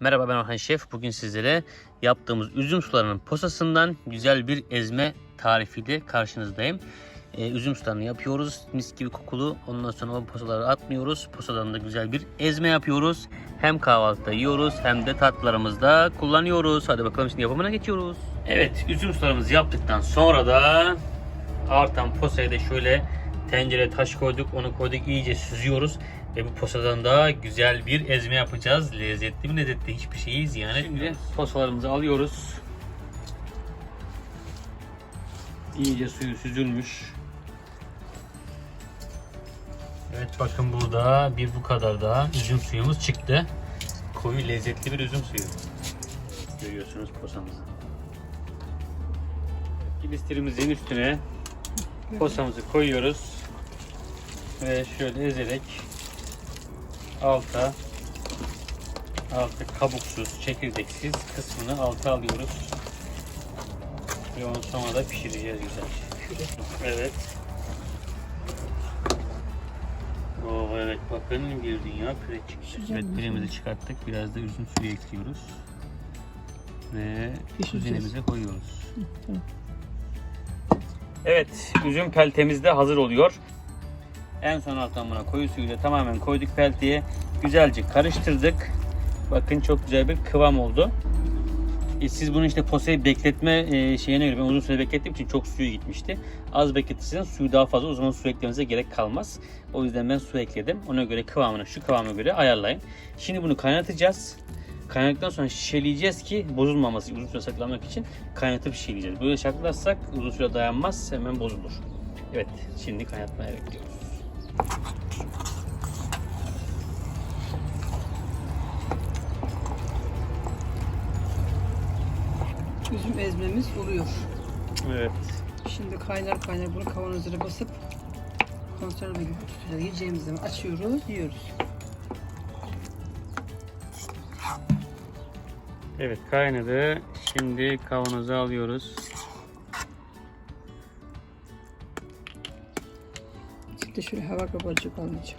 Merhaba ben Orhan Şef. Bugün sizlere yaptığımız üzüm sularının posasından güzel bir ezme tarifiyle karşınızdayım. Ee, üzüm sularını yapıyoruz. Mis gibi kokulu. Ondan sonra o posaları atmıyoruz. Posadan da güzel bir ezme yapıyoruz. Hem kahvaltıda yiyoruz hem de tatlılarımızda kullanıyoruz. Hadi bakalım şimdi yapımına geçiyoruz. Evet üzüm sularımızı yaptıktan sonra da artan posayı da şöyle tencere taş koyduk. Onu koyduk iyice süzüyoruz. Ve bu posadan da güzel bir ezme yapacağız. Lezzetli mi lezzetli hiçbir şeyi ziyan etmiyor. Posalarımızı alıyoruz. İyice suyu süzülmüş. Evet bakın burada bir bu kadar da üzüm suyumuz çıktı. Koyu lezzetli bir üzüm suyu. Görüyorsunuz posamızı. Kilistirimizin üstüne posamızı koyuyoruz. Ve şöyle ezerek alta alta kabuksuz, çekirdeksiz kısmını alta alıyoruz. Ve onu sonra da pişireceğiz güzelce. Evet. Oo evet bakın bir dünya püre çıktı. Evet püremizi çıkarttık. Biraz da üzüm suyu ekliyoruz. Ve kuzinemize koyuyoruz. tamam. Evet, üzüm peltemiz de hazır oluyor. En son alttan buna koyu suyuyla tamamen koyduk pelteye. Güzelce karıştırdık. Bakın çok güzel bir kıvam oldu. E, siz bunu işte posayı bekletme e, şeyine göre ben uzun süre beklettiğim için çok suyu gitmişti. Az bekletirseniz suyu daha fazla o zaman su eklemenize gerek kalmaz. O yüzden ben su ekledim. Ona göre kıvamını şu kıvama göre ayarlayın. Şimdi bunu kaynatacağız. Kaynadıktan sonra şişeleyeceğiz ki bozulmaması uzun süre saklamak için kaynatıp şişeleyeceğiz. Böyle saklarsak uzun süre dayanmaz hemen bozulur. Evet şimdi kaynatmaya bekliyoruz. Üzüm ezmemiz oluyor. Evet. Şimdi kaynar kaynar bunu kavanozlara basıp konserve gibi tutacağız. Yiyeceğimiz zaman açıyoruz, yiyoruz. Evet kaynadı. Şimdi kavanoza alıyoruz. Şimdi şöyle hava kabarcık almayacak.